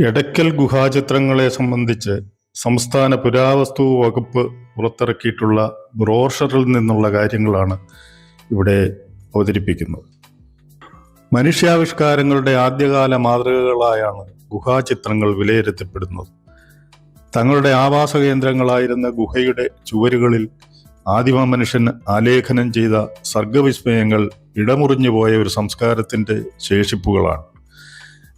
എടക്കൽ ഗുഹാചിത്രങ്ങളെ സംബന്ധിച്ച് സംസ്ഥാന പുരാവസ്തു വകുപ്പ് പുറത്തിറക്കിയിട്ടുള്ള ബ്രോഷറിൽ നിന്നുള്ള കാര്യങ്ങളാണ് ഇവിടെ അവതരിപ്പിക്കുന്നത്. മനുഷ്യാവിഷ്കാരങ്ങളുടെ ആദ്യകാല മാതൃകകളായാണ് ഗുഹാചിത്രങ്ങൾ വിലയിരുത്തപ്പെടുന്നത്. തങ്ങളുടെ ആവാസ കേന്ദ്രങ്ങളായിരുന്ന ഗുഹയുടെ ചുവരുകളിൽ ആദിമ മനുഷ്യൻ ആലേഖനം ചെയ്ത സർഗവിസ്മയങ്ങൾ ഇടമുറിഞ്ഞു പോയ ഒരു സംസ്കാരത്തിന്റെ ശേഷിപ്പുകളാണ്.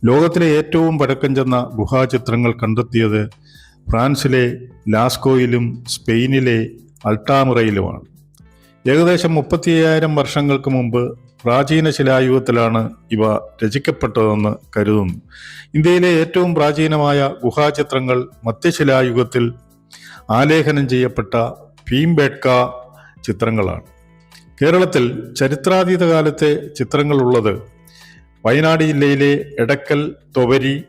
ലോകത്തിലെ ഏറ്റവും പഴക്കം ചെന്ന ഗുഹാചിത്രങ്ങൾ കണ്ടെത്തിയത് ഫ്രാൻസിലെ ലാസ്കോയിലും സ്പെയിനിലെ അൾട്ടാമുറയിലുമാണ്. ഏകദേശം മുപ്പത്തി അയ്യായിരം വർഷങ്ങൾക്ക് മുമ്പ് പ്രാചീന ശിലായുഗത്തിലാണ് ഇവ രചിക്കപ്പെട്ടതെന്ന് കരുതുന്നു. ഇന്ത്യയിലെ ഏറ്റവും പ്രാചീനമായ ഗുഹാചിത്രങ്ങൾ മധ്യശിലായുഗത്തിൽ ആലേഖനം ചെയ്യപ്പെട്ട ഭീംബേട്ക ചിത്രങ്ങളാണ്. കേരളത്തിൽ ചരിത്രാതീത കാലത്തെ ചിത്രങ്ങളുള്ളത് വയനാട് ജില്ലയിലെ എടക്കൽ തൊവരി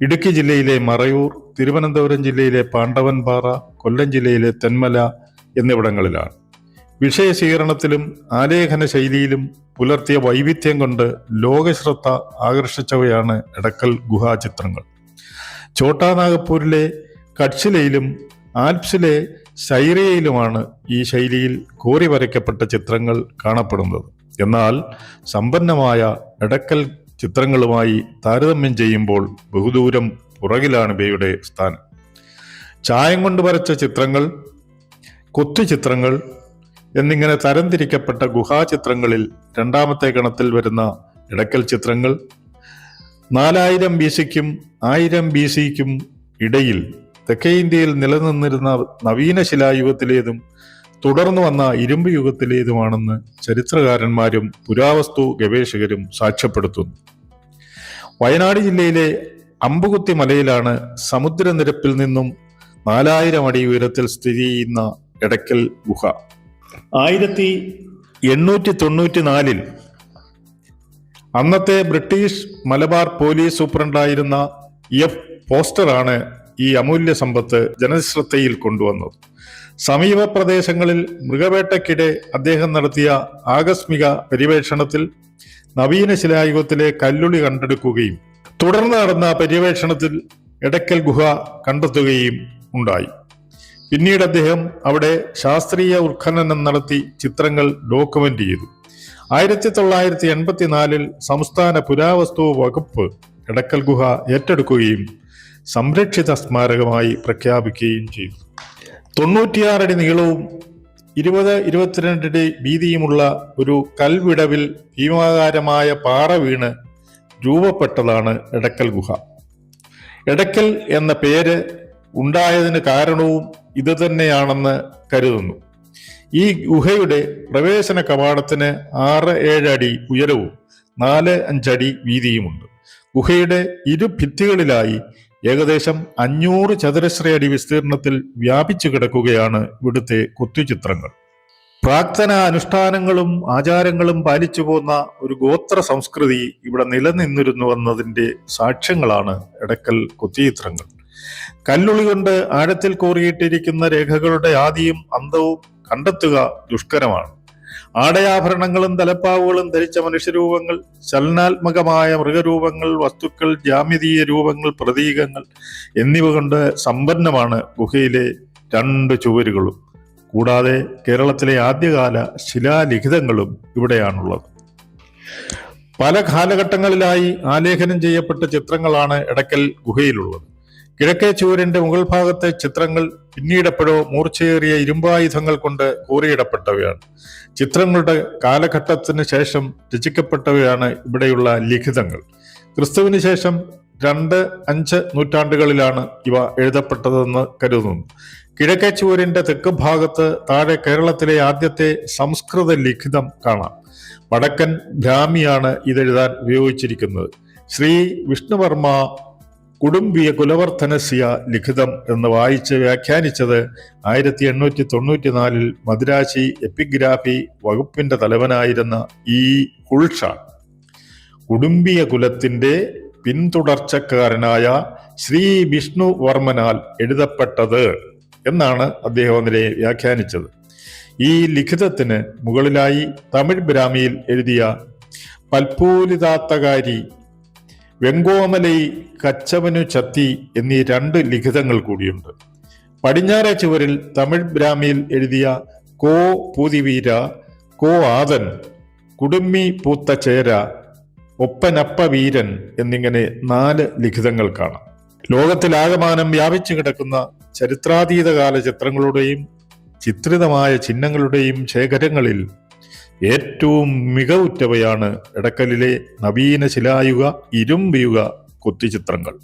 ഇടുക്കി ജില്ലയിലെ മറയൂർ തിരുവനന്തപുരം ജില്ലയിലെ പാണ്ഡവൻപാറ കൊല്ലം ജില്ലയിലെ തെന്മല എന്നിവിടങ്ങളിലാണ്. വിഷയസ്വീകരണത്തിലും ആലേഖന ശൈലിയിലും പുലർത്തിയ വൈവിധ്യം കൊണ്ട് ലോകശ്രദ്ധ ആകർഷിച്ചവയാണ് എടക്കൽ ഗുഹാചിത്രങ്ങൾ. ചോട്ടാനാഗപ്പൂരിലെ കട്സിലയിലും ആൽപ്സിലെ ശൈറിയയിലുമാണ് ഈ ശൈലിയിൽ കോറി വരയ്ക്കപ്പെട്ട ചിത്രങ്ങൾ കാണപ്പെടുന്നത്. എന്നാൽ സമ്പന്നമായ എടക്കൽ ചിത്രങ്ങളുമായി താരതമ്യം ചെയ്യുമ്പോൾ ബഹുദൂരം പുറകിലാണ് ഇവയുടെ സ്ഥാനം. ചായം കൊണ്ട് വരച്ച ചിത്രങ്ങൾ കൊത്തു ചിത്രങ്ങൾ എന്നിങ്ങനെ തരംതിരിക്കപ്പെട്ട ഗുഹാചിത്രങ്ങളിൽ രണ്ടാമത്തെ ഗണത്തിൽ വരുന്ന ഇടക്കൽ ചിത്രങ്ങൾ നാലായിരം ബി സിക്കും ആയിരം ബി സിക്കും ഇടയിൽ തെക്കേ ഇന്ത്യയിൽ നിലനിന്നിരുന്ന നവീന ശിലായുഗത്തിലേതും തുടർന്നു വന്ന ഇരുമ്പ് യുഗത്തിലേതുമാണെന്ന് ചരിത്രകാരന്മാരും പുരാവസ്തു ഗവേഷകരും സാക്ഷ്യപ്പെടുത്തുന്നു. വയനാട് ജില്ലയിലെ അമ്പുകുത്തി മലയിലാണ് സമുദ്രനിരപ്പിൽ നിന്നും നാലായിരം അടി ഉയരത്തിൽ സ്ഥിതി ചെയ്യുന്ന എടക്കൽ ഗുഹ. ആയിരത്തി എണ്ണൂറ്റി തൊണ്ണൂറ്റി നാലിൽ അന്നത്തെ ബ്രിട്ടീഷ് മലബാർ പോലീസ് സൂപ്രണ്ടായിരുന്ന എഫ് പോസ്റ്ററാണ് ഈ അമൂല്യ സമ്പത്ത് ജനശ്രദ്ധയിൽ കൊണ്ടുവന്നത്. സമീപ പ്രദേശങ്ങളിൽ മൃഗവേട്ടയ്ക്കിടെ അദ്ദേഹം നടത്തിയ ആകസ്മിക പര്യവേഷണത്തിൽ നവീന ശിലായുഗത്തിലെ കല്ലുളി കണ്ടെടുക്കുകയും തുടർന്ന് നടന്ന പര്യവേഷണത്തിൽ എടക്കൽ ഗുഹ കണ്ടെത്തുകയും ഉണ്ടായി. പിന്നീട് അദ്ദേഹം അവിടെ ശാസ്ത്രീയ ഉത്ഖനനം നടത്തി ചിത്രങ്ങൾ ഡോക്യുമെന്റ് ചെയ്തു. ആയിരത്തി തൊള്ളായിരത്തി എൺപത്തിനാലിൽ സംസ്ഥാന പുരാവസ്തു വകുപ്പ് എടക്കൽ ഗുഹ ഏറ്റെടുക്കുകയും സംരക്ഷിത സ്മാരകമായി പ്രഖ്യാപിക്കുകയും ചെയ്തു. തൊണ്ണൂറ്റിയാറടി നീളവും ഇരുപത് ഇരുപത്തിരണ്ടടി വീതിയുമുള്ള ഒരു കൽവിടവിൽ ഭീമാകാരമായ പാറ വീണ് രൂപപ്പെട്ടതാണ് എടക്കൽ ഗുഹ. എടക്കൽ എന്ന പേര് ഉണ്ടായതിന് കാരണവും ഇത് തന്നെയാണെന്ന് കരുതുന്നു. ഈ ഗുഹയുടെ പ്രവേശന കവാടത്തിന് ആറ് ഏഴ് അടി ഉയരവും നാല് അഞ്ചടി വീതിയുമുണ്ട്. ഗുഹയുടെ ഇരു ഭിത്തികളിലായി ഏകദേശം അഞ്ഞൂറ് ചതുരശ്ര അടി വിസ്തീർണത്തിൽ വ്യാപിച്ചു കിടക്കുകയാണ് ഇവിടുത്തെ കൊത്തുചിത്രങ്ങൾ. പ്രാക്തന അനുഷ്ഠാനങ്ങളും ആചാരങ്ങളും പാലിച്ചു പോന്ന ഒരു ഗോത്ര സംസ്കൃതി ഇവിടെ നിലനിന്നിരുന്നുവെന്നതിന്റെ സാക്ഷ്യങ്ങളാണ് എടക്കൽ കുത്തിയിത്രങ്ങൾ കല്ലുളി കൊണ്ട് ആഴത്തിൽ കോറിയിട്ടിരിക്കുന്ന രേഖകളുടെ ആദിയും അന്തവും കണ്ടെത്തുക ദുഷ്കരമാണ്. ആടയാഭരണങ്ങളും തലപ്പാവുകളും ധരിച്ച മനുഷ്യരൂപങ്ങൾ ചലനാത്മകമായ മൃഗരൂപങ്ങൾ വസ്തുക്കൾ ജാമിതീയ രൂപങ്ങൾ പ്രതീകങ്ങൾ എന്നിവ കൊണ്ട് സമ്പന്നമാണ് ഗുഹയിലെ രണ്ട് ചുവരുകളും. കൂടാതെ കേരളത്തിലെ ആദ്യകാല ശിലാലിഖിതങ്ങളും ഇവിടെയാണുള്ളത്. പല കാലഘട്ടങ്ങളിലായി ആലേഖനം ചെയ്യപ്പെട്ട ചിത്രങ്ങളാണ് എടക്കൽ ഗുഹയിലുള്ളത്. കിഴക്കേ ചുവരിന്റെ മുകൾ ഭാഗത്തെ ചിത്രങ്ങൾ പിന്നീടെപ്പോഴോ മൂർച്ചയേറിയ ഇരുമ്പായുധങ്ങൾ കൊണ്ട് കൂറിയിടപ്പെട്ടവയാണ്. ചിത്രങ്ങളുടെ കാലഘട്ടത്തിന് ശേഷം രചിക്കപ്പെട്ടവയാണ് ഇവിടെയുള്ള ലിഖിതങ്ങൾ. ക്രിസ്തുവിന് ശേഷം രണ്ട് അഞ്ച് നൂറ്റാണ്ടുകളിലാണ് ഇവ എഴുതപ്പെട്ടതെന്ന് കരുതുന്നു. കിഴക്കേ ചുവരിന്റെ തെക്ക് ഭാഗത്ത് താഴെ കേരളത്തിലെ ആദ്യത്തെ സംസ്കൃത ലിഖിതം കാണാം. വടക്കൻ ഭ്രാമിയാണ് ഇതെഴുതാൻ ഉപയോഗിച്ചിരിക്കുന്നത്. ശ്രീ വിഷ്ണുവർമ്മ കുടുംബിയ കുലവർദ്ധനസ്യ ലിഖിതം എന്ന് വായിച്ച് വ്യാഖ്യാനിച്ചത് ആയിരത്തി എണ്ണൂറ്റി തൊണ്ണൂറ്റിനാലിൽ മദ്രാശി എപ്പിഗ്രാഫി വകുപ്പിന്റെ തലവനായിരുന്ന ഇ. കുൾഷ കുടുംബിയ കുലത്തിന്റെ പിന്തുടർച്ചക്കാരനായ ശ്രീ. വിഷ്ണു വർമ്മനാൽ എഴുതപ്പെട്ടത് എന്നാണ് അദ്ദേഹം അതിനെ വ്യാഖ്യാനിച്ചത്. ഈ ലിഖിതത്തിന് മുകളിലായി തമിഴ് ബ്രാഹ്മിയിൽ എഴുതിയ പൽപൂലിതാത്തകാരി വെങ്കോമലൈ കച്ചവനു ചത്തി എന്നീ രണ്ട് ലിഖിതങ്ങൾ കൂടിയുണ്ട്. പടിഞ്ഞാറെ ചുവരിൽ തമിഴ് ബ്രാഹ്മിയിൽ എഴുതിയ കോ പൂതിവീര കോ ആദൻ കുടുമ്മി പൂത്ത ചേര ഒപ്പനപ്പ വീരൻ എന്നിങ്ങനെ നാല് ലിഖിതങ്ങൾ കാണാം. ലോകത്തിലാകമാനം വ്യാപിച്ചു കിടക്കുന്ന ചരിത്രാതീതകാല ചിത്രങ്ങളുടെയും ചിത്രിതമായ ചിഹ്നങ്ങളുടെയും ശേഖരങ്ങളിൽ ഏറ്റവും മികവുറ്റവയാണ് എടക്കലിലെ നവീന ശിലായുഗ ഇരുമ്പ് യുഗ കൊത്തിച്ചിത്രങ്ങൾ